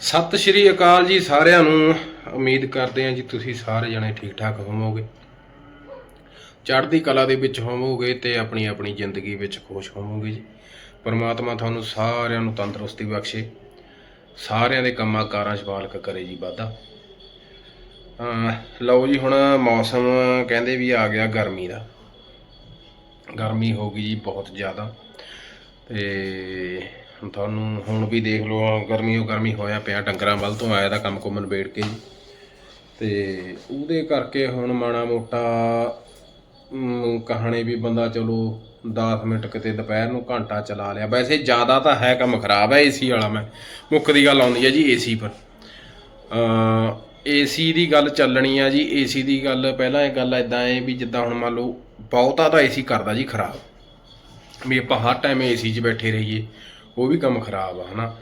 ਸਤਿ ਸ਼੍ਰੀ ਅਕਾਲ ਜੀ ਸਾਰਿਆਂ ਨੂੰ। ਉਮੀਦ ਕਰਦੇ ਹਾਂ ਜੀ ਤੁਸੀਂ ਸਾਰੇ ਜਣੇ ਠੀਕ ਠਾਕ ਹੋਵੋਗੇ। ਚੜ੍ਹਦੀ ਕਲਾ ਦੇ ਵਿੱਚ ਹੋਵੋਗੇ ਤੇ ਆਪਣੀ ਆਪਣੀ ਜ਼ਿੰਦਗੀ ਵਿੱਚ ਖੁਸ਼ ਹੋਵੋਗੇ ਜੀ। ਪਰਮਾਤਮਾ ਤੁਹਾਨੂੰ ਸਾਰਿਆਂ ਨੂੰ ਤੰਦਰੁਸਤੀ ਬਖਸ਼ੇ। ਸਾਰਿਆਂ ਦੇ ਕੰਮਾਂ ਕਾਰਾਂ 'ਚ ਬਾਲਕ ਕਰੇ ਜੀ ਵਾਧਾ। ਲਓ ਜੀ ਹੁਣ ਮੌਸਮ ਕਹਿੰਦੇ ਵੀ ਆ ਗਿਆ ਗਰਮੀ ਦਾ। ਗਰਮੀ ਹੋ ਗਈ ਜੀ ਬਹੁਤ ਜ਼ਿਆਦਾ। ਤੇ ਤੁਹਾਨੂੰ ਹੁਣ ਵੀ ਦੇਖ ਲਓ ਗਰਮੀ ਉਹ ਗਰਮੀ ਹੋਇਆ ਪਿਆ ਡੰਗਰਾਂ ਵੱਲ ਤੋਂ ਆਇਆ ਦਾ ਕੰਮ ਕੁੰਮ ਨਿਬੇੜ ਕੇ ਜੀ। ਤੇ ਉਹਦੇ ਕਰਕੇ ਹੁਣ ਮਾੜਾ ਮੋਟਾ ਮ, ਕਹਾਣੀ ਵੀ ਬੰਦਾ ਚਲੋ 10 ਮਿੰਟ ਕਿਤੇ ਦੁਪਹਿਰ ਨੂੰ ਘੰਟਾ ਚਲਾ ਲਿਆ। ਵੈਸੇ ਜ਼ਿਆਦਾ ਤਾਂ ਹੈ ਕੰਮ ਖਰਾਬ ਹੈ ਏਸੀ ਵਾਲਾ ਮੈਂ। ਮੁੱਖ ਦੀ ਗੱਲ ਆਉਂਦੀ ਹੈ ਜੀ ਏਸੀ ਪਰ। ਅ ਏਸੀ ਦੀ ਗੱਲ ਚੱਲਣੀ ਆ ਜੀ। ਏਸੀ ਦੀ ਗੱਲ ਪਹਿਲਾਂ ਇਹ ਗੱਲ ਇਦਾਂ ਹੈ ਵੀ ਜਿੱਦਾਂ ਹੁਣ ਮੰਨ ਲਓ ਬਹੁਤਾ ਤਾਂ ਏਸੀ ਕਰਦਾ ਜੀ ਖਰਾਬ। ਵੀ ਆਪਾਂ ਹਰ ਟਾਈਮ ਏਸੀ 'ਚ ਬੈਠੇ ਰਹੀਏ। ਉਹ ਵੀ ਕੰਮ ਖਰਾਬ ਆ, ਹਨਾ?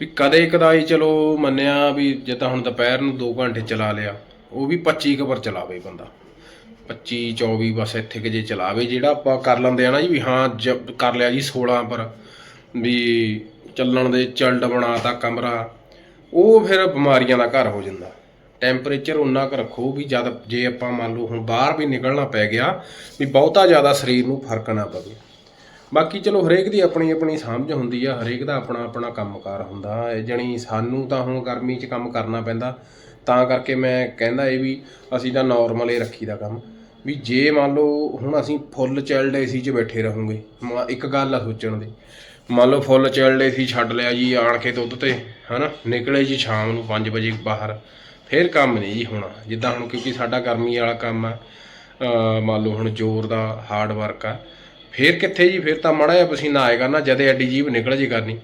ਵੀ ਕਦੇ ਕਦਾਈ ਚਲੋ ਮੰਨਿਆ ਵੀ ਜਿੱਦਾਂ ਹੁਣ ਦੁਪਹਿਰ ਨੂੰ 2 ਘੰਟੇ ਚਲਾ ਲਿਆ, ਉਹ ਵੀ 25 ਕਵਰ ਚਲਾਵੇ ਬੰਦਾ। 25 24 ਬਸ ਇੱਥੇ ਕਿ ਜੇ ਚਲਾਵੇ, ਜਿਹੜਾ ਆਪਾਂ ਕਰ ਲੈਂਦੇ ਆ ਨਾ ਜੀ ਵੀ ਹਾਂ ਜ- ਕਰ ਲਿਆ ਜੀ 16 ਪਰ, ਵੀ ਚੱਲਣ ਦੇ ਚਲਡ ਬਣਾਤਾ ਕਮਰਾ, ਉਹ ਫਿਰ ਬਿਮਾਰੀਆਂ ਦਾ ਘਰ ਹੋ ਜਾਂਦਾ। ਟੈਂਪਰੇਚਰ ਉਨਾ ਕੁ ਰੱਖੋ ਵੀ ਜਦ ਜੇ ਆਪਾਂ ਮੰਨ ਲਓ ਹੁਣ ਬਾਹਰ ਵੀ ਨਿਕਲਣਾ ਪੈ ਗਿਆ, ਵੀ ਬਹੁਤਾ ਜ਼ਿਆਦਾ ਸਰੀਰ ਨੂੰ ਫ਼ਰਕ ਨਾ ਪਵੇ। ਬਾਕੀ ਚਲੋ ਹਰੇਕ ਦੀ ਆਪਣੀ ਆਪਣੀ ਸਮਝ ਹੁੰਦੀ ਆ, ਹਰੇਕ ਦਾ ਆਪਣਾ ਆਪਣਾ ਕੰਮਕਾਰ ਹੁੰਦਾ। ਇਹ ਜਣੀ ਸਾਨੂੰ ਤਾਂ ਹੁਣ ਗਰਮੀ 'ਚ ਕੰਮ ਕਰਨਾ ਪੈਂਦਾ। ਤਾਂ ਕਰਕੇ ਮੈਂ ਕਹਿੰਦਾ ਇਹ ਵੀ ਅਸੀਂ ਤਾਂ ਨਾਰਮਲ ਹੀ ਰੱਖੀਦਾ ਕੰਮ। ਵੀ ਜੇ ਮੰਨ ਲਓ ਹੁਣ ਅਸੀਂ ਫੁੱਲ ਚਾਈਲਡ ਏਸੀ 'ਚ ਬੈਠੇ ਰਹੋਗੇ ਇੱਕ ਗੱਲ ਆ ਸੋਚਣ ਦੀ। ਮੰਨ ਲਓ ਫੁੱਲ ਚਾਈਲਡ ਏਸੀ ਛੱਡ ਲਿਆ ਜੀ ਆਣ ਕੇ ਦੁੱਧ ਤੇ, ਹਨਾ? ਨਿਕਲੇ ਜੀ ਸ਼ਾਮ ਨੂੰ 5 ਵਜੇ ਬਾਹਰ। ਫੇਰ ਕੰਮ ਨਹੀਂ ਜੀ ਹੋਣਾ। ਜਿੱਦਾਂ ਹੁਣ ਕਿਉਂਕਿ ਸਾਡਾ ਗਰਮੀ ਵਾਲਾ ਕੰਮ ਆ ਮੰਨ ਲਓ ਹੁਣ ਜ਼ੋਰ ਦਾ ਹਾਰਡ ਵਰਕ ਆ। ਫੇਰ ਕਿੱਥੇ ਜੀ? ਫੇਰ ਤਾਂ ਮਾੜਾ ਜਿਹਾ ਪਸੀਨਾ ਆਏਗਾ ਨਾ, ਜਦੇ ਐਡੀ ਜੀਭ ਨਿਕਲ ਜੇ ਕਰਨੀ।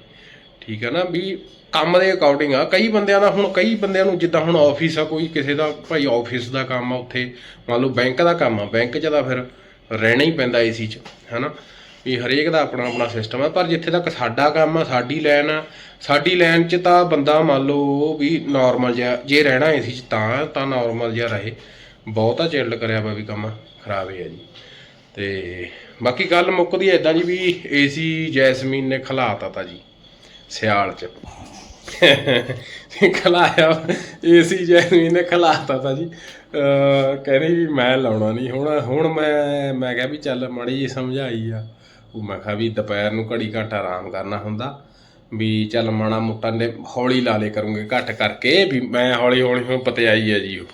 ਠੀਕ ਹੈ ਨਾ? ਵੀ ਕੰਮ ਦੇ ਅਕੋਰਡਿੰਗ ਆ। ਕਈ ਬੰਦਿਆਂ ਦਾ ਹੁਣ, ਕਈ ਬੰਦਿਆਂ ਨੂੰ ਜਿੱਦਾਂ ਹੁਣ ਆਫਿਸ ਆ, ਕੋਈ ਕਿਸੇ ਦਾ, ਭਾਈ ਆਫਿਸ ਦਾ ਕੰਮ ਆ ਉੱਥੇ। ਮੰਨ ਲਓ ਬੈਂਕ ਦਾ ਕੰਮ ਆ ਬੈਂਕ 'ਚ ਤਾਂ ਫਿਰ ਰਹਿਣਾ ਹੀ ਪੈਂਦਾ ਏਸੀ 'ਚ, ਹੈਨਾ? ਵੀ ਹਰੇਕ ਦਾ ਆਪਣਾ ਆਪਣਾ ਸਿਸਟਮ ਆ। ਪਰ ਜਿੱਥੇ ਤੱਕ ਸਾਡਾ ਕੰਮ ਆ, ਸਾਡੀ ਲਾਈਨ ਆ, ਸਾਡੀ ਲਾਈਨ 'ਚ ਤਾਂ ਬੰਦਾ ਮੰਨ ਲਓ ਵੀ ਨਾਰਮਲ ਜਿਹਾ, ਜੇ ਰਹਿਣਾ ਏਸੀ 'ਚ ਤਾਂ ਤਾਂ ਨਾਰਮਲ ਜਿਹਾ ਰਹੇ। ਬਹੁਤਾ ਚਿਲਡ ਕਰਿਆ ਵਾ ਵੀ ਕੰਮ ਖਰਾਬ ਹੈ ਜੀ। ਤੇ ਬਾਕੀ ਗੱਲ ਮੁੱਕਦੀ ਐ ਇਦਾਂ ਜੀ ਵੀ ਏਸੀ ਜੈਸਮੀਨ ਨੇ ਖਲਾਤਾ ਤਾ ਜੀ, ਸਿਆਲ ਚ। ਖਲਾਇਆ, ਏਸੀ ਜੈਸਮੀਨ ਨੇ ਖਲਾਤਾ ਤਾ ਜੀ। ਅਹ ਕਹਿੰਦੀ ਵੀ ਮੈਂ ਲਾਉਣਾ ਨਹੀਂ, ਹੁਣ ਹੁਣ ਮੈਂ ਮੈਂ ਕਿਹਾ ਵੀ ਚੱਲ ਮੜੀ ਜੀ ਸਮਝਾਈ ਆ। ਉਹ ਮੈਂ ਕਿਹਾ ਵੀ ਦੁਪਹਿਰ ਨੂੰ ਘੜੀ ਘੰਟਾ ਆਰਾਮ ਕਰਨਾ ਹੁੰਦਾ, ਵੀ ਚੱਲ ਮਾੜਾ ਮੋਟਾ ਨੇ ਹੌਲੀ ਲਾ ਲੇ ਕਰੂੰਗੇ ਘੱਟ ਕਰਕੇ ਵੀ ਮੈਂ ਹੌਲੀ ਹੌਲੀ ਹੁਣ ਪਤਿਆਈ ਆ ਜੀ ਉਹ।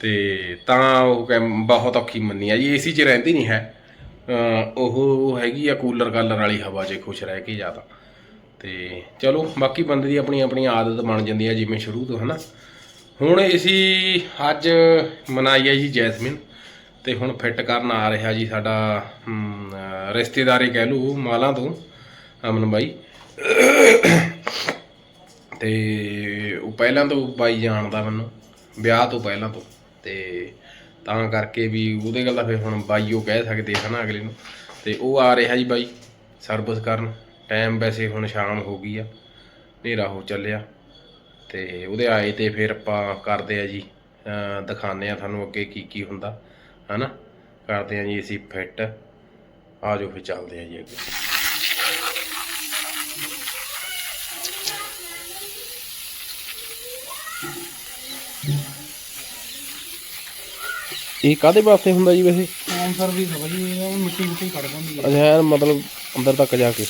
ਤੇ ਤਾਂ ਉਹ ਕਹਿ- ਬਹੁਤ ਔਖੀ ਮੰਨੀ ਆ ਜੀ, ਏਸੀ 'ਚ ਰਹਿੰਦੀ ਨਹੀਂ ਹੈ। ਉਹ ਹੈਗੀ ਆ ਕੂਲਰ ਕਾਲਰ ਵਾਲੀ ਹਵਾ 'ਚ ਖੁਸ਼ ਰਹਿ ਕੇ ਜ਼ਿਆਦਾ। ਤੇ ਚਲੋ ਬਾਕੀ ਬੰਦੇ ਦੀ ਆਪਣੀ ਆਪਣੀ ਆਦਤ ਬਣ ਜਾਂਦੀ ਆ ਜਿਵੇਂ ਸ਼ੁਰੂ ਤੋਂ ਹਨਾ? ਹੁਣ ਅਸੀਂ ਅੱਜ ਮਨਾਈ ਆ ਜੀ ਜੈਸਮਿਨ। ਤੇ ਹੁਣ ਫਿੱਟ ਕਰਨ ਆ ਰਿਹਾ ਜੀ ਸਾਡਾ ਹਮ, ਰਿਸ਼ਤੇਦਾਰੀ ਕਹਿ ਲੂ ਮਾਲਾਂ ਤੋਂ ਅਮਨ ਬਾਈ। ਤੇ ਉਹ ਪਹਿਲਾਂ ਤੋਂ ਬਾਈ ਜਾਣਦਾ ਮੈਨੂੰ ਵਿਆਹ ਤੋਂ ਪਹਿਲਾਂ ਤੋਂ। ਤੇ ਤਾਂ ਕਰਕੇ ਵੀ ਉਹਦੇ ਗੱਲ ਦਾ ਫਿਰ ਹੁਣ ਬਾਈਓ ਕਹਿ ਸਕਦੇ ਹਨਾ ਅਗਲੇ ਨੂੰ। ਤੇ ਉਹ ਆ ਰਿਹਾ ਜੀ ਬਾਈ ਸਰਵਿਸ ਕਰਨ। ਟਾਈਮ ਵੈਸੇ ਹੁਣ ਸ਼ਾਮ ਹੋ ਗਈ ਆ, ਹਨੇਰਾ ਹੋ ਚੱਲਿਆ। ਤੇ ਉਹਦੇ ਆਏ ਤੇ ਫਿਰ ਆਪਾਂ ਕਰਦੇ ਆ ਜੀ, ਅਹ ਦਿਖਾਉਂਦੇ ਆ ਤੁਹਾਨੂੰ ਅੱਗੇ ਕੀ ਕੀ ਹੁੰਦਾ, ਹਨਾ। ਕਰਦੇ ਆ ਜੀ ਅਸੀਂ ਫਿੱਟ ਆ ਜਾਓ ਫਿਰ ਚੱਲਦੇ ਆ ਜੀ ਅੱਗੇ। ਇਹ ਕਾਦੇ ਵਾਸਤੇ ਹੁੰਦਾ ਜੀ ਵੈਸੇ? ਹੋਮ ਸਰਵਿਸ ਹੈ ਭਾਈ ਇਹ ਮਿੱਟੀ ਮਿੱਟੀ ਕੱਢ ਦਿੰਦੀ ਹੈ ਅੱਛਾ ਐਨ ਮਤਲਬ ਅੰਦਰ ਤੱਕ ਜਾ ਕੇ।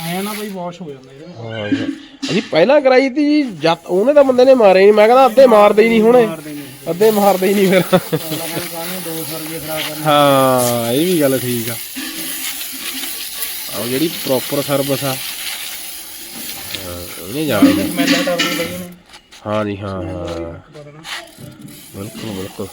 ਆਇਆ ਨਾ ਭਾਈ ਵਾਸ਼ ਹੋ ਜਾਂਦਾ ਇਹਦੇ। ਹਾਂ ਅਸੀਂ ਪਹਿਲਾਂ ਕਰਾਈ ਤੀ ਜੀ ਜਦ ਉਹਨੇ ਤਾਂ ਬੰਦੇ ਨੇ ਮਾਰੇ ਨਹੀਂ ਮੈਂ ਕਹਿੰਦਾ ਅੱਧੇ ਮਾਰਦੇ ਹੀ ਨਹੀਂ ਹੁਣੇ। ਅੱਧੇ ਮਾਰਦੇ ਹੀ ਨਹੀਂ ਫਿਰ। ਹਾਂ ਇਹ ਵੀ ਗੱਲ ਠੀਕ ਆ। ਆਹ ਜਿਹੜੀ ਪ੍ਰੋਪਰ ਸਰਵਿਸ ਆ। ਉਹਨੇ ਜਾਣੀ ਹਾਂ ਜੀ ਹਾਂ ਹਾਂ। ਬਿਲਕੁਲ ਬਿਲਕੁਲ।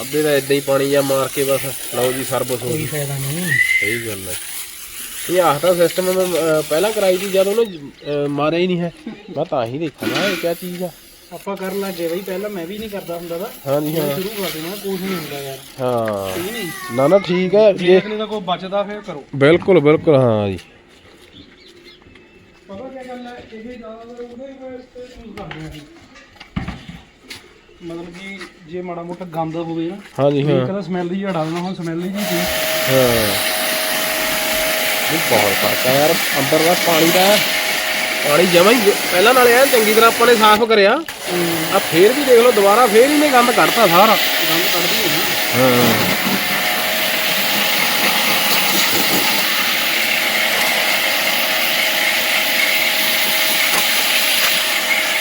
ਅੱਧੇ ਦਾ ਇਦਾਂ ਹੀ ਪਾਣੀ ਜਾਂ ਮਾਰ ਕੇ ਬਸ ਲਓ ਜੀ ਸਰਵਿਸ ਹੋ ਕੋਈ ਗਈ। ਫਾਇਦਾ ਨਹੀਂ। ਸਹੀ ਗੱਲ ਹੈ। ਇਹ ਆਖਦਾ ਸਿਸਟਮ ਮੈਂ ਅਹ, ਪਹਿਲਾਂ ਕਰਾਈ ਸੀ ਜਦ ਉਹਨੇ ਅਹ, ਮਾਰਿਆ ਹੀ ਨਹੀਂ ਹੈ। ਮੈਂ ਤਾਂ ਹੀ ਦੇਖਾਂਗਾ ਇਹ ਕੀ ਚੀਜ਼ ਆ। ਆਪਾਂ ਕਰਨ ਲੱਗੇ ਬਈ ਪਹਿਲਾਂ ਮੈਂ ਵੀ ਨਹੀਂ ਕਰਦਾ ਹੁੰਦਾ ਦਾ ਹਾਂ ਜੀ ਹਾਂ। ਸ਼ੁਰੂ ਕਰ ਦੇਣਾ ਕੁਝ ਨਹੀਂ ਹੁੰਦਾ ਯਾਰ। ਹਾਂ। ਠੀਕ ਨਹੀਂ? ਨਾ ਨਾ ਠੀਕ ਹੈ ਜੇ ਅਗਲੇ ਦਾ ਕੋਈ ਬਚਦਾ ਫਿਰ ਕਰੋ। ਬਿਲਕੁਲ ਬਿਲਕੁਲ ਹਾਂ ਜੀ। ਪਤਾ ਕੀ ਗੱਲ ਹੈ ਇਹ ਜ਼ਿਆਦਾ ਉਹਦੇ ਕੋਲ ਯੂਜ਼ ਕਰਦੇ ਆ ਮਤਲਬ ਕਿ ਜੇ ਮਾੜਾ ਮੋਟਾ ਗੰਦ ਹੋਵੇ ਨਾ ਹਾਂਜੀ ਹਾਂ। ਤਾਂ ਸਮੈਲ ਹੀ ਹਟਾ ਦੇਣਾ ਹੁਣ ਸਮੈਲ ਹੀ ਜੀ ਸੀ। ਹਾਂ। ਇਹ ਬਹੁਤ ਫ਼ਰਕ ਆ ਯਾਰ ਅੰਦਰ ਦਾ ਪਾਣੀ ਦਾ ਪਾਣੀ ਜਮਾ ਹੀ ਪਹਿਲਾਂ ਨਾਲੇ ਐ ਚੰਗੀ ਤਰ੍ਹਾਂ ਆਪਾਂ ਨੇ ਸਾਫ਼ ਕਰਿਆ। ਆ ਫੇਰ ਵੀ ਦੇਖ ਲਓ ਦੁਬਾਰਾ ਫੇਰ ਇਹਨੇ ਗੰਦ ਕੱਢਤਾ ਸਾਰਾ। ਗੰਦ ਕੱਢਦੀ ਹੈ ਹਾਂ।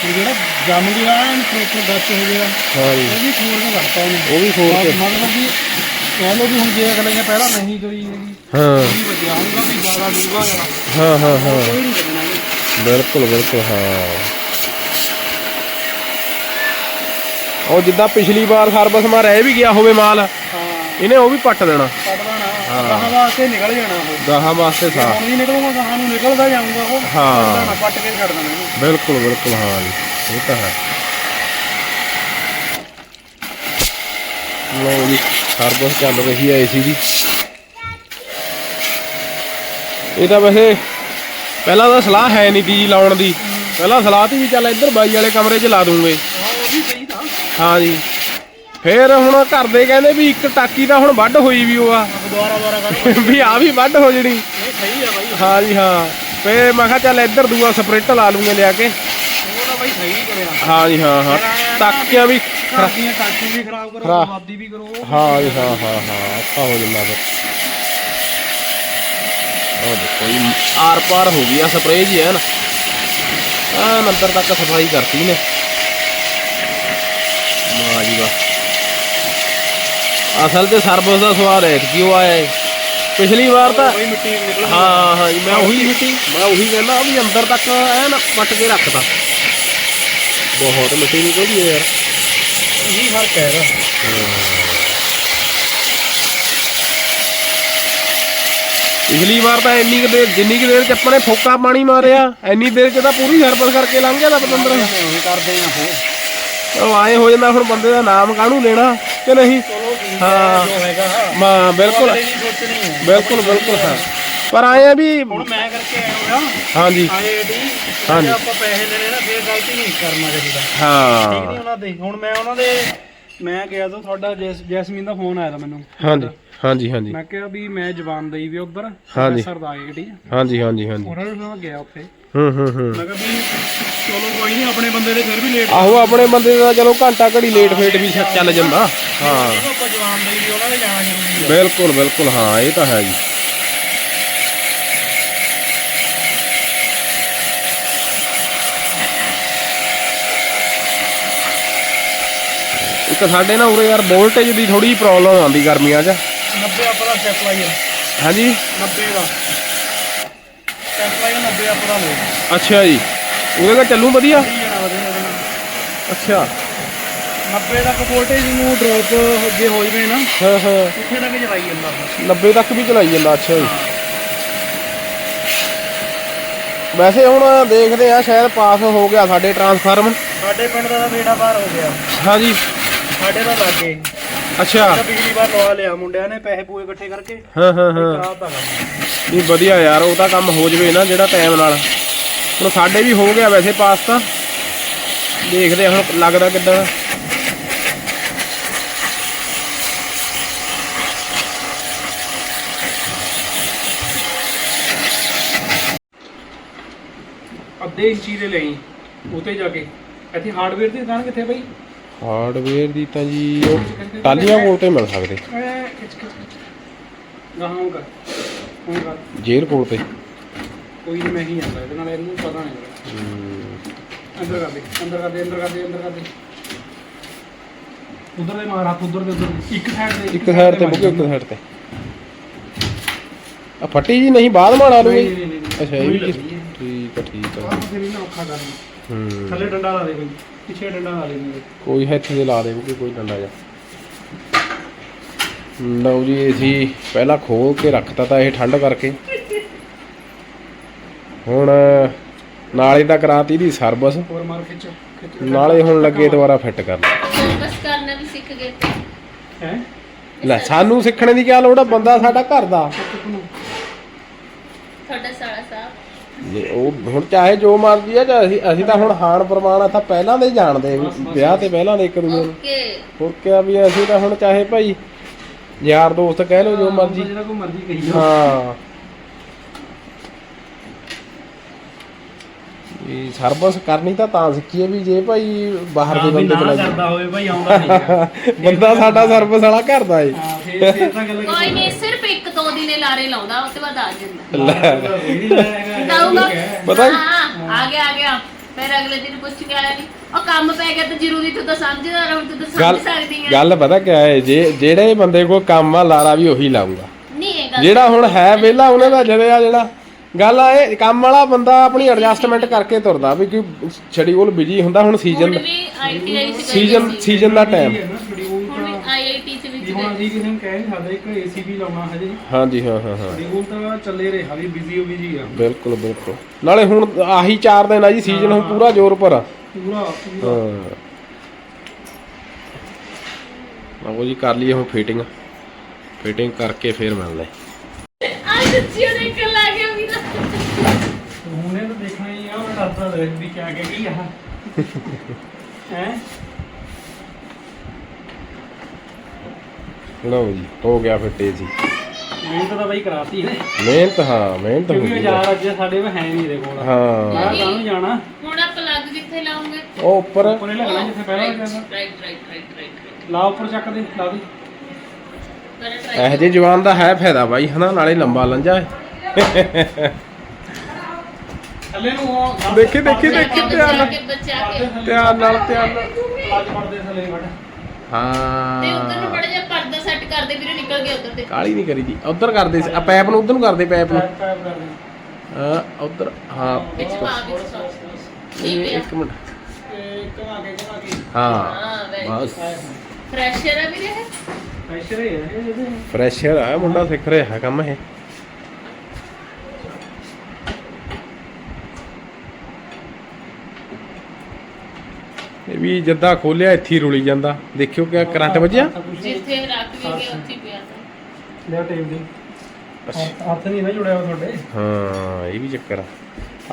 ਜਿਹੜਾ ਜੰਮ ਗਿਆ ਐਨ ਪ੍ਰੋਪਰ ਗੱਚ ਹੋ ਗਿਆ ਹਾਂਜੀ। ਉਹ ਵੀ ਖੋਲ ਕੇ ਕੱਢਤਾ ਉਹਨੇ ਉਹ ਵੀ ਖੋਲ ਕੇ। ਮਤਲਬ ਕਿ ਕਹਿ ਲਓ ਵੀ ਹੁਣ ਜੇ ਅਗਲੇ ਨੇ ਪਹਿਲਾਂ ਨਹੀਂ ਕਰੀ ਹੈਗੀ ਹਾਂ। ਵੀ ਬਚਿਆ ਹੋਊਗਾ ਵੀ ਜ਼ਿਆਦਾ ਡੂੰਘਾ ਜਾਣਾ ਹਾਂ ਹਾਂ ਹਾਂ। ਕੋਈ ਨਹੀਂ ਕੱਢਣਾ ਇਹਨੇ। ਬਿਲਕੁਲ ਬਿਲਕੁਲ ਹਾਂ। ਉਹ ਜਿੱਦਾਂ ਪਿਛਲੀ ਵਾਰ ਸਰਬਸ ਮਾ ਰਹਿ ਵੀ ਗਿਆ ਹੋਵੇ ਮਾਲ ਇਹਨੇ ਉਹ ਵੀ ਪੱਟ ਦੇਣਾ। ਦੇਣਾ ਗਾਹਾਂ ਵਾਸਤੇ ਨਿਕਲ ਜਾਣਾ ਉਹ। ਗਾਹਾਂ ਵਾਸਤੇ ਸਾਫ਼ ਹੁਣ ਵੀ ਨਿਕਲੂਗਾ ਗਾਹਾਂ ਨੂੰ ਨਿਕਲਦਾ ਜਾਊਗਾ ਉਹ। ਹਾਂ। ਕੱਢ ਦੇਣਾ, ਪੱਟ ਕੇ ਛੱਡ ਦੇਣਾ ਇਹਨੂੰ। ਬਿਲਕੁਲ ਬਿਲਕੁਲ ਹਾਂ ਜੀ। ਇਹ ਤਾਂ ਹੈ। ਲੋ ਜੀ ਸਰਬਸ ਚੱਲ ਰਹੀ ਹੈ ਏਸੀ ਦੀ। ਇਹ ਤਾਂ ਵੈਸੇ ਪਹਿਲਾਂ ਤਾਂ ਸਲਾਹ ਹੈ ਨਹੀਂ ਤੀ ਜੀ ਲਾਉਣ ਦੀ। ਪਹਿਲਾਂ ਸਲਾਹ ਤੀ ਵੀ ਚੱਲ ਇੱਧਰ ਬਾਈ ਵਾਲੇ ਕਮਰੇ 'ਚ ਲਾ ਦੂੰਗੇ। ਹਾਂ ਉਹ ਵੀ ਸਹੀ ਤਾਂ। ਹਾਂ ਜੀ। ਫੇਰ ਹੁਣ ਘਰ ਦੇ ਕਹਿੰਦੇ ਵੀ ਇੱਕ ਟਾਕੀ ਤਾਂ ਹੁਣ ਵੱਢ ਹੋਈ ਵੀ ਉਹ ਆ। ਕਰ ਵੀ ਆ ਵੀ ਵੱਢ ਹੋ ਜਣੀ। ਇਹ ਸਹੀ ਆ ਬਾਈ। ਹਾਂ ਜੀ ਹਾਂ। ਫੇ ਮੈਂ ਕਿਹਾ ਚੱਲ ਇੱਧਰ ਦੂਆ ਸਪਰਿਟ ਲਾ ਲੂੰਗੇ ਲਿਆ ਕੇ। ਉਹ ਤਾਂ ਬਾਈ ਸਹੀ ਕਰਿਆ। ਹਾਂ ਜੀ ਹਾਂ ਹਾਂ। ਟਾਕੀਆਂ ਵੀ ਟਾਕੀਆਂ ਟਾਕੀ ਵੀ ਖਰਾਬ ਕਰੋ। ਆਬਾਦੀ ਵੀ ਕਰੋ ਹਾਂ ਜੀ ਹਾਂ ਹਾਂ ਹਾਂ। ਅੱਛਾ ਹੋ ਜਾਂਦਾ ਫਿਰ। ਉਹ ਜੀ ਆਰ ਪਾਰ ਹੋ ਗਈ ਆ ਸਪਰੇਅ ਜੀ ਹੈ ਨਾ ਆ ਅੰਦਰ ਤੱਕ ਸਫ਼ਾਈ ਕਰਤੀ ਨੇ। ਵਾਹ ਜੀ ਵਾਹ। ਅਸਲ ਤੇ ਸਰਬਸ ਦਾ ਸਵਾਦ ਹੈ ਕਿਉਂ ਆਇਆ ਹੈ? ਪਿਛਲੀ ਵਾਰ ਤਾਂ ਕੋਈ ਮਿੱਟੀ ਨਿਕਲ ਹਾਂ। ਹਾਂ ਜੀ, ਮੈਂ ਉਹੀ ਮਿੱਟੀ। ਮੈਂ ਉਹੀ ਕਹਿੰਦਾ ਵੀ ਅੰਦਰ ਤੱਕ ਐਨ ਪੱਟ ਕੇ ਰੱਖਤਾ ਬਹੁਤ ਮਿੱਟੀ ਨਿਕਲਦੀ ਹੈ ਯਾਰ। ਇਹੀ ਫ਼ਰਕ ਹੈ ਇਹਦਾ। ਪਿਛਲੀ ਵਾਰ ਤਾਂ ਇੰਨੀ ਕੁ ਦੇਰ ਜਿੰਨੀ ਕੁ ਦੇਰ ਚ ਆਪਾਂ ਨੇ ਫੋਕਾ ਪਾਣੀ ਮਾਰਿਆ ਇੰਨੀ ਦੇਰ ਚ ਤਾਂ ਪੂਰੀ ਸਰਵਿਸ ਕਰਕੇ ਲੰਘ ਗਿਆ ਤਾਂ ਪਤੰਦਰ। ਅਸੀਂ ਕਰਦੇ ਆ ਹੋ ਉਹ ਆਏ ਹੋ ਜਾਂਦਾ ਹੁਣ ਬੰਦੇ ਦਾ ਨਾਮ ਕਾਹਨੂੰ ਲੈਣਾ? ਕਿ ਨਹੀਂ? ਚਲੋ ਹਾਂ। ਜੋ ਹੈਗਾ ਮਾ ਬਿਲਕੁਲ। ਅਗਲੇ ਦੀ ਸੋਚਣੀ ਹੈ। ਬਿਲਕੁਲ ਬਿਲਕੁਲ ਹਾਂ। ਪਰ ਆਏ ਆ ਵੀ ਹੁਣ ਮੈਂ ਕਰਕੇ ਆਇਆ ਹਾਂ ਹਾਂਜੀ। ਡੀ ਹਾਂਜੀ। ਜੇ। ਆਪਾਂ ਪੈਸੇ ਲੈਣੇ ਨਾ ਫੇਰ ਗਲਤੀ ਨਹੀਂ ਕਰਨਾ ਚਾਹੀਦਾ ਠੀਕ ਹਾਂ। ਨਹੀਂ ਉਹਨਾਂ ਦੇ। ਹੁਣ ਮੈਂ ਉਹਨਾਂ ਦੇ ਮੈਂ ਗਿਆ ਤਾਂ ਤੁਹਾਡਾ ਜੈਸ- ਜੈਸਮੀਨ ਦਾ ਫੋਨ ਆਇਆ ਤਾਂ ਮੈਨੂੰ। ਹਾਂਜੀ ਹਾਂਜੀ ਹਾਂਜੀ। ਮੈਂ ਕਿਹਾ ਵੀ ਮੈਂ ਜਵਾਨ ਦਈ ਵੀ ਉਧਰ। ਹਾਂਜੀ। ਪ੍ਰੋਫੈਸਰ ਦਾ ਡੀ ਹਾਂਜੀ ਹਾਂਜੀ ਹਾਂਜੀ। ਉਹਨਾਂ ਨੂੰ ਮੈਂ ਗਿਆ ਉੱਥੇ। ਹੂੰ ਹੂੰ ਹੂੰ। ਮੈਂ ਕਿਹਾ ਵੀ ਚਲੋ ਕੋਈ ਨਹੀਂ ਆਪਣੇ ਬੰਦੇ ਦੇ ਫਿਰ ਵੀ ਲੇਟ ਆਹੋ ਆਪਣੇ ਬੰਦੇ ਦਾ ਚਲੋ ਘੰਟਾ ਘੜੀ ਲੇਟ ਫੇਟ ਵੀ ਛ- ਚੱਲ ਜਾਂਦਾ। ਹਾਂ। ਆਪਾਂ ਜਵਾਨ ਦਈ ਵੀ ਉਹਨਾਂ ਦੇ ਜਾਣਾ ਜ਼ਰੂਰੀ ਹੈ ਬਿਲਕੁਲ ਬਿਲਕੁਲ ਹਾਂ ਇਹ ਤਾਂ ਹੈ ਜੀ। ਇੱਕ ਸਾਡੇ ਨਾ ਉਰੇ ਯਾਰ ਵੋਲਟੇਜ ਦੀ ਥੋੜੀ ਪ੍ਰੋਬਲਮ ਆਉਂਦੀ ਗਰਮੀਆਂ 'ਚ। 90 ਆਪਾਂ ਦਾ ਸਟੈਪ ਲਾਈਏ। ਹਾਂਜੀ। 90 ਦਾ। ਸਟੈਪ ਲਾਈਏ 90 ਆਪਾਂ ਦਾ ਲਓ ਅੱਛਾ ਜੀ ਉਹਦੇ ਦਾ ਚੱਲੂ ਵਧੀਆ। ਅੱਛਾ। 90 ਤੱਕ ਵੋਲਟੇਜ ਨੂੰ ਡ੍ਰੌਪ ਜੇ ਹੋ ਜਵੇ ਨਾ ਹਾਂ ਹਾਂ। ਉੱਥੇ ਤੱਕ ਚਲਾਈ ਜਾਂਦਾ ਫਿਰ। 90 ਤੱਕ ਵੀ ਚਲਾਈ ਜਾਂਦਾ ਅੱਛਾ ਜੀ। ਵੈਸੇ ਹੁਣ ਦੇਖਦੇ ਆ ਸ਼ਾਇਦ ਪਾਸ ਹੋ ਗਿਆ ਸਾਡੇ ਟਰਾਂਸਫਾਰਮ ਸਾਡੇ ਪਿੰਡ ਦਾ ਬੇੜਾ ਪਾਰ ਹੋ ਗਿਆ। ਹਾਂਜੀ ਸਾਡੇ ਤਾਂ ਲੱਗ ਅੱਛਾ। ਤਾਂ ਪਿਛਲੀ ਵਾਰ ਲਵਾ ਲਿਆ ਮੁੰਡਿਆਂ ਨੇ ਪੈਸੇ ਪੂਏ ਇਕੱਠੇ ਕਰਕੇ। ਹਾਂ ਹਾਂ ਹਾਂ। ਖਰਾਬ ਤਾਂ ਕੰਮ ਨਹੀਂ ਵਧੀਆ ਯਾਰ ਉਹ ਤਾਂ ਕੰਮ ਹੋ ਜਵੇ ਨਾ ਜਿਹੜਾ ਟਾਈਮ ਨਾਲ। ਹੁਣ ਸਾਡੇ ਵੀ ਹੋ ਗਿਆ ਵੈਸੇ ਪਾਸ ਤਾਂ। ਦੇਖਦੇ ਆ ਹੁਣ ਲੱਗਦਾ ਕਿੱਦਾਂ। ਅੱਧੇ ਇੰਚੀ ਦੇ ਲਈ ਉਤੇ ਜਾ ਕੇ। ਇੱਥੇ ਹਾਰਡਵੇਅਰ ਦੀ ਦੁਕਾਨ ਕਿੱਥੇ ਬਈ? ਹਾਰਡਵੇਅਰ ਦੀ ਤਾਂ ਜੀ ਉਹ ਟਾਲੀਆਂ ਕੋਲ ਤੇ ਮਿਲ ਸਕਦੇ। ਜੇਲ੍ਹ ਕੋਲ ਤੇ। ਕੋਈ ਨਹੀਂ ਮੈਂ ਹੀ ਜਾਂਦਾ ਇਹਦੇ ਨਾਲ ਇਹਨੂੰ ਪਤਾ ਨਹੀਂ ਅੰਦਰ ਕਰ ਦੇ ਅੰਦਰ ਕਰ ਦੇ ਅੰਦਰ ਕਰ ਦੇ ਅੰਦਰ ਕਰ ਦੇ। ਉਧਰ ਦੇ ਮਾਰ ਹੱਥ ਉਧਰ ਦੇ ਉਧਰ। ਇੱਕ ਸਾਈਡ ਦੇ ਇੱਕ ਸਾਈਡ ਤੇ ਬੁੱਕੇ ਇੱਕ ਸਾਈਡ ਤੇ। ਆ ਫੱਟੀ ਜੀ ਨਹੀਂ ਬਾਅਦ ਮਾਰ। ਅੱਛਾ ਇਹ ਵੀ। ਠੀਕ ਆ ਠੀਕ ਆ। ਹੂੰ। ਥੱਲੇ ਡੰਡਾ ਲਾ ਦੇ ਕੋਈ। ਪਿੱਛੇ ਡੰਡਾ ਲਾ ਦੇ ਮੇਰੇ ਕੋਈ ਹੱਥ ਦੇ ਲਾ ਦੇਵੋਗੇ ਕੋਈ ਡੰਡਾ ਜਾ। ਲਓ ਜੀ ਅਸੀਂ ਪਹਿਲਾਂ ਖੋਲ ਕੇ ਰੱਖਤਾ ਤਾਂ ਇਹ ਠੰਡ ਕਰਕੇ। ਹੁਣ ਨਾਲੇ ਤਾਂ ਕਰਾਤੀ ਦੀ ਸਰਵਿਸ। ਹੋਰ ਮਾਰ ਖਿੱਚ ਖਿੱਚ ਨਾਲੇ ਹੁਣ ਲੱਗੇ ਦੁਬਾਰਾ ਫਿੱਟ ਕਰਨ। ਸਰਵਿਸ ਕਰਨਾ ਵੀ ਸਿੱਖ ਗਏ। ਹੈ? ਲੈ ਸਾਨੂੰ ਸਿੱਖਣ ਦੀ ਕੀ ਲੋੜ ਆ? ਬੰਦਾ ਸਾਡਾ ਘਰ ਦਾ। ਤੁਹਾਡਾ ਸਾਲਾ ਨਹੀਂ, ਉਹ ਹੁਣ ਚਾਹੇ ਜੋ ਮਰਜ਼ੀ ਆ ਚਾਹੇ ਅਸੀਂ ਅਸੀਂ ਤਾਂ ਹੁਣ ਹਾਨ ਪ੍ਰਮਾਣ ਆ ਤਾਂ ਪਹਿਲਾਂ ਦੇ ਹੀ ਜਾਣਦੇ ਵੀ ਵਿਆਹ ਤੇ ਪਹਿਲਾਂ ਦੇ ਇੱਕ ਦੂਜੇ ਨੂੰ। ਓਕੇ ਹੋਰ ਕਿਆ ਵੀ ਅਸੀਂ ਤਾਂ ਹੁਣ ਚਾਹੇ ਭਾਈ ਯਾਰ ਦੋਸਤ ਕਹਿ ਲਓ ਜੋ ਮਰਜ਼ੀ। ਜਿਹੜਾ ਕੋਈ ਮਰਜ਼ੀ ਕਹੀ ਜਾਓ। ਹਾਂ। ਇਹ ਸਰਵਿਸ ਕਰਨੀ ਤਾਂ ਤਾਂ ਸਿੱਖੀ ਹੈ ਵੀ ਜੇ ਭਾਈ ਬਾਹਰ ਦੇ ਬੰਦੇ ਬੁਲਾਈਏ ਕਰਦਾ ਹੋਵੇ ਭਾਈ ਆਉਂਦਾ ਨਹੀਂ ਹੈਗਾ। ਬੰਦਾ ਸਾਡਾ ਸਰਵਿਸ ਵਾਲਾ ਕਰਦਾ ਏ। ਹਾਂ ਫੇਰ ਫੇਰ ਤਾਂ ਗੱਲ ਕੋਈ ਨਹੀਂ ਸਿਰਫ ਇੱਕ ਦੋ ਦਿਨੇ ਲਾਰੇ ਲਾਉਂਦਾ ਉਸ ਤੋਂ ਬਾਅਦ ਆ ਜਾਂਦਾ। ਨਹੀਂ ਲਾਊਗਾ। ਪਤਾ ਨੀ- ਹਾਂ, ਆ ਗਿਆ ਆ ਗਿਆ। ਫਿਰ ਅਗਲੇ ਦਿਨ ਪੁੱਛ ਕੇ ਆਇਆ ਨਹੀਂ ਉਹ ਕੰਮ ਪੈ ਗਿਆ ਤਾਂ ਜ਼ਰੂਰੀ ਤੂੰ ਤਾਂ ਸਮਝਦਾਰ ਹੁਣ ਤੂੰ ਤਾਂ ਗੱਲ ਸਮਝ ਸਕਦੀ ਆ। ਗੱਲ ਪਤਾ ਕਿਆ ਹੈ ਜੇ ਜਿਹੜੇ ਬੰਦੇ ਕੋਲ ਕੰਮ ਆ ਲਾਰਾ ਵੀ ਉਹੀ ਲਾਊਗਾ। ਨਹੀਂ ਇਹ ਗੱਲ ਜਿਹੜਾ ਹੁਣ ਹੈ ਵਿਹਲਾ ਉਹਨੇ ਦਾ ਜਿਹੜੇ ਆ ਜਿਹੜਾ। ਗੱਲ ਆ ਇਹ ਕੰਮ ਵਾਲਾ ਬੰਦਾ ਆਪਣੀ ਐਡਜਸਟਮੈਂਟ ਕਰਕੇ ਤੁਰਦਾ ਵੀ ਕਿ ਸ਼ਡਿਊਲ ਬਿਜ਼ੀ ਹੁੰਦਾ ਹੁਣ ਹੁਣ ਸੀਜ਼ਨ ਵੀ ਆਈਟੀਆਈ ਚ ਸੀਜ਼ਨ ਸੀਜ਼ਨ ਦਾ ਟਾਈਮ ਹੁਣ ਵੀ ਆਈਆਈਟੀ ਚ ਵੀ ਵੀ ਹੁਣ ਅਸੀਂ ਕਿਸੇ ਨੂੰ ਕਹਿ ਨਹੀਂ ਸਕਦੇ ਇੱਕ ਏਸੀ ਵੀ ਲਾਉਣਾ ਹਜੇ। ਹਾਂਜੀ ਹਾਂ ਹਾਂ ਹਾਂ। ਸ਼ਡਿਊਲ ਤਾਂ ਚੱਲੇ ਰਿਹਾ ਵੀ ਬਿਜ਼ੀ ਹੋ ਬਿਜ਼ੀ ਆ। ਬਿਲਕੁਲ ਬਿਲਕੁਲ। ਨਾਲੇ ਹੁਣ ਆਹੀ 4 ਦਿਨ ਆ ਜੀ ਸੀਜ਼ਨ ਹੁਣ ਪੂਰਾ ਜ਼ੋਰ ਪਰ ਆ। ਪੂਰਾ ਪੂਰਾ। ਹਾਂ। ਲਓ ਜੀ ਕਰ ਲਈਏ ਹੁਣ ਫਿਟਿੰਗ ਫਿਟਿੰਗ ਕਰਕੇ ਫੇਰ ਮਿਲਦੇ। ਆ ਸੱਚੀ ਉਹ ਦੇਖਣ ਲੱਗ ਗਿਆ ਵੀਰਾ ਹੁਣੇ ਤਾਂ ਦੇਖਣਾ ਹੀ ਆ ਉਹ ਡਰਦਾ ਦੇਖ ਵੀ ਕਿਆ ਕਹਿ ਗਈ ਆ? ਹੈ? ਲਓ ਜੀ ਹੋ ਗਿਆ ਫਿੱਟੇ ਜੀ ਮਿਹਨਤ ਤਾਂ ਬਾਈ ਕਰਾਤੀ ਹੈ। ਮਿਹਨਤ ਹਾਂ ਮਿਹਨਤ ਕਿਉਂਕਿ ਹੁੰਦੀ ਆ। ਬਾਜ਼ਾਰ ਅੱਜ ਸਾਡੇ ਵਿੱਚ ਹੈ ਨਹੀਂ ਇਹਦੇ ਕੋਲ। ਹਾਂ। ਮੈਂ ਕਾਹਨੂੰ ਜਾਣਾ। ਹੁਣ ਆ ਪਲੱਗ ਕਿੱਥੇ ਲਾਉਂਗੇ? ਉਹ ਉੱਪਰ। ਉੱਪਰੇ ਲੱਗਣਾ ਜਿੱਥੇ ਪਹਿਲਾਂ ਲੱਗਿਆ ਰਾਈਟ ਰਾਈਟ ਰਾਈਟ ਰਾਈਟ ਲਾ ਉੱਪਰ ਚੱਕ ਦੇ ਲਾ ਦੇ। ਇਹ ਜੇ ਜਵਾਨ ਦਾ ਹੈ ਫਾਇਦਾ ਬਾਈ ਹਨਾ? ਨਾਲੇ ਲੰਬਾ ਲੰਜਾ ਹੈ। ਥੱਲੇ ਨੂੰ ਉਹ ਦੇਖੀ ਦੇਖੀ ਦੇਖੀ ਧਿਆਨ ਨਾਲ। ਬਚਾ ਕੇ ਧਿਆਨ ਨਾਲ ਧਿਆਨ ਨਾਲ ਪਲੱਗ ਪੜਦੇ ਥੱਲੇ ਵੱਢ। ਤੇ ਉਧਰ ਨੂੰ ਹਾਂ ਬੜਾ ਜਿਹਾ ਪਰਦਾ ਸੈੱਟ ਕਰਦੇ ਵੀਰੇ ਨਿਕਲ ਗਿਆ ਉਧਰ ਤੇ। ਕਾਲੀ ਨਹੀਂ ਕਰੀ ਦੀ ਉਧਰ ਕਰਦੇ ਸੀ। ਆ ਪੈਪ ਨੂੰ ਉਧਰ ਨੂੰ ਕਰਦੇ ਪੈਪ ਨੂੰ। ਪੈਪ ਹਾਂ ਉਧਰ ਹਾਂ ਵਿੱਚ ਪਾ ਵਿੱਚ ਪਾ। ਇਹ ਨਹੀਂ ਪਿਆ ਇੱਕ ਮਿੰਟ। ਤੇ ਘੁਮਾ ਕੇ ਘੁਮਾ ਕੇ। ਹਾਂ ਬਸ। ਫਰੈਸ਼ਰ ਆ ਵੀਰੇ ਇਹ? ਪ੍ਰੈਸ਼ਰ ਹੀ ਹੈ ਇਹ ਇਹਦੇ। ਫਰੈਸ਼ਰ ਆ ਮੁੰਡਾ ਸਿੱਖ ਰਿਹਾ ਹੈ ਕੰਮ ਇਹ। ਵੀ ਜੱਦਾ ਖੋਲਿਆ ਇੱਥੇ ਹੀ ਰੁਲੀ ਜਾਂਦਾ। ਦੇਖਿਓ ਕਿਆ ਕਰੰਟ ਵੱਜਿਆ। ਜਿੱਥੇ ਰੱਖ ਵੀ ਗਿਆ ਉੱਥੇ ਹੀ ਪਿਆ। ਤਾ। ਲਿਆ ਟੇਪ ਦੇ। ਹੱਥ ਨਹੀਂ ਨਾ ਜੁੜਿਆ ਹੋਇਆ ਤੁਹਾਡੇ। ਹਾਂ ਇਹ ਵੀ ਚੱਕਰ ਆ।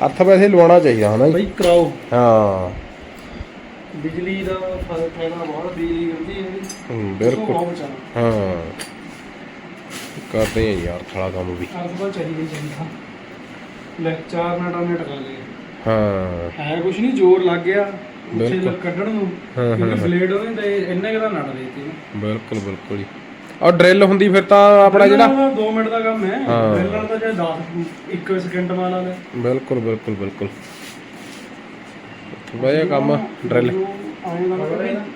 ਹੱਥ ਵੈਸੇ ਲਵਾਉਣਾ ਚਾਹੀਦਾ ਹਨਾ ਜੀ। ਬਈ ਕਰਾਓ। ਹਾਂ। ਬਿਜਲੀ ਦਾ ਫ਼ਰਕ ਫਾਇਦਾ ਬਹੁਤ ਬਿਜਲੀ ਹੁੰਦੀ ਹੈ ਇਹਦੀ ਹਮ, ਬਿਲਕੁਲ। ਹਾਂ। ਕਰਦੇ ਆ ਯਾਰ ਖੜਾ ਕੰਮ ਵੀ। ਅਸਬਲ ਚਾਹੀਦੀ ਚਾਹੀਦਾ। ਲੈ 4 ਮਿੰਟ ਉਹਨੇ ਟਕਾ ਲਏ ਹਾਂ। ਹੈ ਕੁਛ ਨਹੀਂ ਜ਼ੋਰ ਲੱਗ ਗਿਆ। ਬਿਲਕੁਲ। ਕੱਢਣ ਨੂੰ ਹਾਂ, ਹਾਂ, ਕਿਉਂਕਿ ਹਾਂ। ਬਲੇਡ ਉਹਨੇ ਦੇ ਇੰਨੇ ਕੁ ਦਾ ਨੜ ਦੇਤੀ ਬਿਲਕੁਲ ਬਿਲਕੁਲ ਜੀ। ਔਰ ਡਰਿਲ ਹੁੰਦੀ ਫਿਰ ਤਾਂ ਆਪਣਾ ਜਿਹੜਾ 2 ਮਿੰਟ ਦਾ ਕੰਮ ਹੈ। ਡਰਿਲ ਨਾਲ ਤਾਂ ਜੇ 10 1 ਸਕਿੰਟ ਮਾਲਾ ਲੈ ਬਿਲਕੁਲ ਬਿਲਕੁਲ ਬਿਲਕੁਲ। ਜਿਹਾ ਕੰਮ ਡਰਿਲ।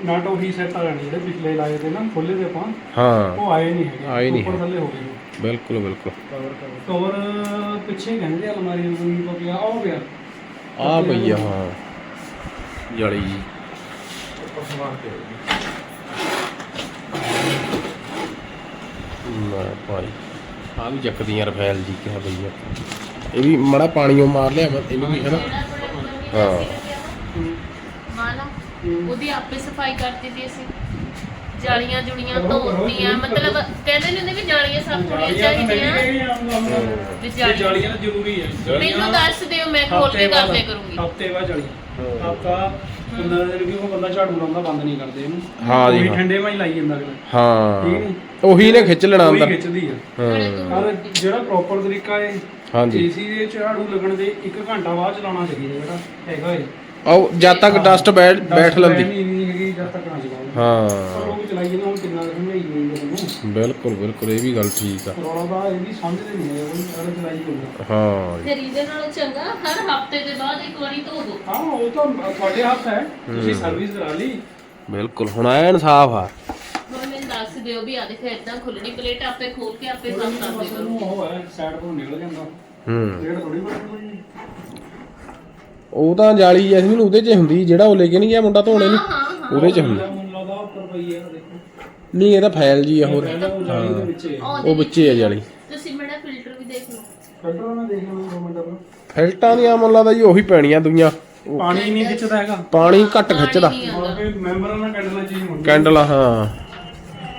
ਨਾਟ ਉਹੀ ਸੈੱਟ ਆ ਜਾਣੀ ਜਿਹੜੇ ਪਿਛਲੇ ਲਾਏ ਤੇ ਨਾ ਖੋਲੇ ਤੇ ਆਪਾਂ। ਹਾਂ। ਉਹ ਆਏ ਨਹੀਂ ਹੈਗੇ। ਆਏ ਨਹੀਂ ਉੱਪਰ। ਥੱਲੇ ਹੋ ਗਏ। ਬਿਲਕੁਲ ਬਿਲਕੁਲ। ਕਵਰ ਪਿੱਛੇ ਕਹਿੰਦੇ ਆ ਅਲਮਾਰੀ ਨੂੰ ਕੋਈ ਪਿਆ ਉਹ ਪਿਆ ਆ ਭਈਆ ਹਾਂ। ਜਲੀ ਜੀ। ਨਾ ਭਾਈ ਆ ਵੀ ਚੱਕਦੀਆਂ ਰਫੈਲ ਜੀ ਕਿਹਾ ਭਈਆ ਇਹ ਵੀ ਮੜਾ ਪਾਣੀਓ ਮਾਰ ਲਿਆ ਮੈਂ ਇਹਨੂੰ ਵੀ ਹਨਾ ਹਾਂ ਉਹਦੀ ਆਪੇ ਸਫ਼ਾਈ ਕਰਤੀ ਸੀ ਅਸੀਂ। ਜਾਲੀਆਂ ਜੁੜੀਆਂ ਧੋਤੀਆਂ ਮਤਲਬ ਕਹਿੰਦੇ ਨੇ ਹੁੰਦੇ ਵੀ ਜਾਲੀਆਂ ਸਾਫ਼ ਹੋਣੀਆਂ ਚਾਹੀਦੀਆਂ। ਵੀ ਜਾਲੀਆਂ ਜਾਲੀਆਂ ਤਾਂ ਜ਼ਰੂਰੀ ਹੈ ਮੈਨੂੰ ਦੱਸ ਦਿਓ ਮੈਂ ਖੋਲ ਕੇ ਕਰ ਲਿਆ ਕਰੂੰਗੀ। ਹਫ਼ਤੇ ਬਾਅਦ ਜਾਲੀ ਹੁੰਦਾ ਦਿਨ ਵੀ ਉਹ ਬੰਦਾ ਝਾੜੂ ਲਾਉਂਦਾ ਬੰਦ ਨਹੀਂ ਕਰਦੇ ਇਹਨੂੰ। ਹਾਂ ਜੀ, ਉਹੀ ਹਾਂ। ਠੰਡੇ ਮਾਈ ਲਾਈ ਜਾਂਦਾ ਅਗਲਾ। ਠੀਕ ਹਾਂ ਨੀ? ਉਹੀ ਨੇ ਖਿੱਚ ਲੈਣਾ ਉਹੀ ਅੰਦਰ। ਖਿੱਚਦੀ ਆ। ਹਾਂ। ਆਹ ਜਿਹੜਾ ਪ੍ਰੋਪਰ ਤਰੀਕਾ ਹੈ ਹਾਂਜੀ ਏਸੀ ਦੇ ਝਾੜੂ ਲੱਗਣ ਦੇ 1 ਘੰਟਾ ਬਾਅਦ ਚਲਾਉਣਾ ਚਾਹੀਦਾ ਜਿਹੜਾ ਹੈਗਾ ਏ ਆਓ ਜਦ ਤੱਕ ਡਸਟ ਬੈਠ ਬੈਠ ਲੈਂਦੀ ਨਹੀਂ ਹੈਗੀ ਜਦ ਤੱਕ ਨਾ ਪਰ ਹਾਂ ਵੀ ਚਲਾਈ ਜਾਂਦੇ ਹੁਣ ਕਿੰਨਾ ਕੁ ਸਮਝਾਈ ਗਈ ਤੁਹਾਨੂੰ ਬਿਲਕੁਲ ਬਿਲਕੁਲ ਇਹ ਵੀ ਗੱਲ ਠੀਕ ਆ। ਰੌਲਾ ਦਾ ਇਹ ਵੀ ਸਮਝਦੇ ਨਹੀਂ ਹੈ ਉਹ ਸਾਰਾ ਚਲਾਈ ਜਾਂਦਾ ਹਾਂ ਜੀ। ਫਿਰ ਇਹਦੇ ਨਾਲੋਂ ਚੰਗਾ ਹਰ ਹਫ਼ਤੇ ਦੇ ਬਾਅਦ ਇੱਕ ਵਾਰੀ ਧੋ ਦੋ। ਹਾਂ ਉਹ ਤਾਂ ਤੁਹਾਡੇ ਹੱਥ ਹੈ ਤੁਸੀਂ ਸਰਵਿਸ ਕਰਾ ਲਈ। ਬਿਲਕੁਲ ਹੁਣ ਐਨ ਸਾਫ਼ ਆ। ਹੁਣ ਮੈਨੂੰ ਦੱਸ ਦਿਓ ਵੀ ਆ ਦੇਖ ਇਦਾਂ ਖੁੱਲਣੀ ਪਲੇਟ ਆਪੇ ਖੋਲ ਕੇ ਆਪੇ ਸਾਫ਼ ਕਰ ਬਸ ਦਿਓ। ਉਹਨੂੰ ਉਹ ਹੈ ਸਾਈਡ ਤੋਂ ਨਿਕਲ ਜਾਂਦਾ। ਹੂੰ। ਜਿਹੜਾ ਥੋੜੀ ਬਣੀ ਉਹ ਤਾਂ ਜਾਲੀ ਜੈਸਮੀਨ ਉਹਦੇ 'ਚ ਹੁੰਦੀ ਜਿਹੜਾ ਉਹ ਲੈ ਕੇ ਨਹੀਂ ਗਿਆ ਮੁੰਡਾ ਧੋਣੇ ਨੂੰ ਉਹਦੇ 'ਚ ਹੁੰਦੀ। ਮੈਨੂੰ ਲੱਗਦਾ ਉੱਪਰ ਪਈ ਹੈ ਨਹੀਂ ਇਹਦਾ ਫਾਈਲ ਜੀ ਆ ਹੋਰ। ਉਹ ਜਾਲੀ ਦੇ ਵਿੱਚ ਹੈ। ਉਹ ਵਿੱਚੇ ਆ ਜਾਲੀ। ਤੁਸੀਂ ਮੇਰਾ ਫਿਲਟਰ ਵੀ ਦੇਖ ਲਓ। ਫਿਲਟਰ ਮੈਂ ਦੇਖ ਲਵਾਂ 2 ਮਿੰਟ ਆਪਣਾ। ਫਿਲਟਾਂ ਦੀਆਂ ਮੈਨੂੰ ਲੱਗਦਾ ਜੀ ਉਹੀ ਪੈਣੀਆਂ ਦੁਨੀਆਂ। ਪਾਣੀ ਨਹੀਂ ਖਿੱਚਦਾ ਹੈਗਾ। ਪਾਣੀ ਘੱਟ ਖਿੱਚਦਾ। ਨਹੀਂ ਆਉਂਦਾ। ਮੈਂਬਰਾਂ ਨਾਲ ਕੱਢਣਾ ਚੀਜ਼ ਹੁੰਦੀ ਕੈਂਡਲਾਂ ਹਾਂ।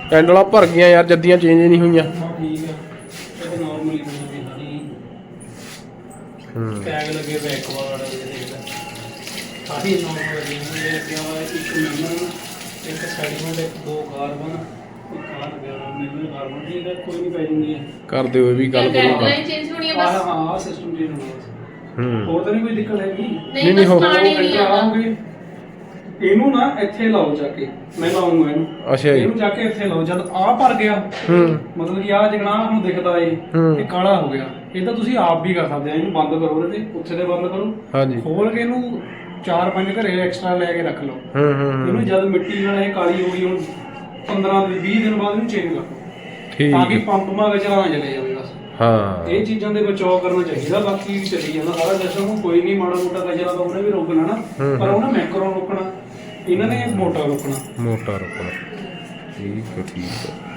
ਕੈਂਡਲਾਂ ਭਰ ਗਈਆਂ ਯਾਰ ਜੱਦੀਆਂ ਚੇਂਜ ਨਹੀਂ ਹੋਈਆਂ। ਹਾਂ ਠੀਕ ਹੈ ਇਹ ਨਾਰਮਲੀ ਬਣੀ ਹੋਈ ਸੀ ਹੂੰ। ਟੈਗ ਲੱਗੇ ਬੈਕ ਵਾਰਡ ਦੇਖਦਾ। ਸਾਰੀ ਨੌਰਮਲ ਜਿਵੇਂ ਇਹ ਅੱਗੇ ਵਾ ਇੱਕ ਮੈਨੂਅਲ ਇੱਕ ਸੈਡੀਮੈਂਟ ਇੱਕ ਦੋ ਕਾਰਬਨ ਇੱਕ ਆ ਲੱਗਿਆ ਮੈਨੂੰ ਕਾਰਬਨ ਠੀਕ ਹੈ ਕੋਈ ਨਹੀਂ ਪੈ ਜੂਗੀ ਕਰ ਦਿਓ ਇਹ ਵੀ ਗੱਲ ਕਰੂਗਾ। ਗਾਈਡਲਾਈਨ ਚੇਂਜ ਹੋਣੀ ਆ ਆਹ ਬਸ। ਹਾਂ ਆਹ ਸਿਸਟਮ ਚੇਂਜ ਹੋਣਾ ਬਸ। ਹੂੰ। ਹੋਰ ਤਾਂ ਨਹੀਂ ਕੋਈ ਦਿੱਕਤ ਹੈਗੀ? ਨਹੀਂ ਨਹੀਂ, ਬਸ ਹੋ- ਪਾਣੀ ਨਹੀਂ enter ਆਉਂਦਾ ਆਓਗੇ, ਇਹਨੂੰ ਨਾ ਇੱਥੇ ਲਾਓ ਜਾ ਕੇ। ਮੈਂ ਲਾਉਂਗਾ ਇਹਨੂੰ। ਅੱਛਾ ਜੀ। ਇਹਨੂੰ ਜਾ ਕੇ ਇੱਥੇ ਲਾਓ। ਜਦ ਆ ਭਰ ਗਿਆ ਹੂੰ। ਮਤਲਬ ਕਿ ਆ ਜਗਣਾ ਹੁਣ ਦਿਖਦਾ ਏ ਹੂੰ। ਇਹ ਕਾਲਾ ਹੋ ਗਿਆ। ਇਹ ਤਾਂ ਤੁਸੀਂ ਆਪ ਵੀ ਕਰ ਸਕਦੇ ਆ। ਇਹਨੂੰ ਬੰਦ ਕਰੋ ਇਹਦੇ ਤੇ ਉੱਥੇ ਤੇ ਬੰਦ ਕਰੋ। ਹਾਂਜੀ। ਖੋਲ ਕੇ ਇਹਨੂੰ ਚਾਰ ਪੰਜ ਘਰੇ ਐਕਸਟਰਾ ਲੈ ਕੇ ਰੱਖ ਲਓ। ਹੂੰ ਹੂੰ ਇਹਨੂੰ ਜਦ ਮਿੱਟੀ ਨਾਲ ਇਹ ਕਾਲੀ ਹੋ ਗਈ ਹੁਣ 15 ਦਿਨ 20 ਦਿਨ ਬਾਅਦ ਇਹਨੂੰ ਚੇਂਜ ਕਰੋ। ਤਾਂ ਕਿ ਠੀਕ ਪੰਪ ਮਾ ਚਲਾਣਾ ਚਲੇ ਜਾਵੇ ਬਸ। ਹਾਂ। ਇਹ ਚੀਜ਼ਾਂ ਦੇ ਬਚਾਅ ਕਰਨਾ ਚਾਹੀਦਾ ਬਾਕੀ ਚੱਲੀ ਜਾਂਦਾ। ਸਾਰਾ ਸਿਸਟਮ ਕੋਈ ਨਹੀਂ ਮਾੜਾ ਮੋਟਾ ਕਚਰਾ ਤਾਂ ਉਹਨੇ ਵੀ ਰੋਕਣਾ ਨਾ ਪਰ ਉਹਨੇ ਮੈਕਰੋ ਰੋਕਣਾ। ਇਹਨਾਂ ਨੇ ਮੋਟਾ ਰੋਕਣਾ। ਮੋਟਾ ਰੁਕਣਾ। ਠੀਕ ਹੈ ਠੀਕ ਹੈ।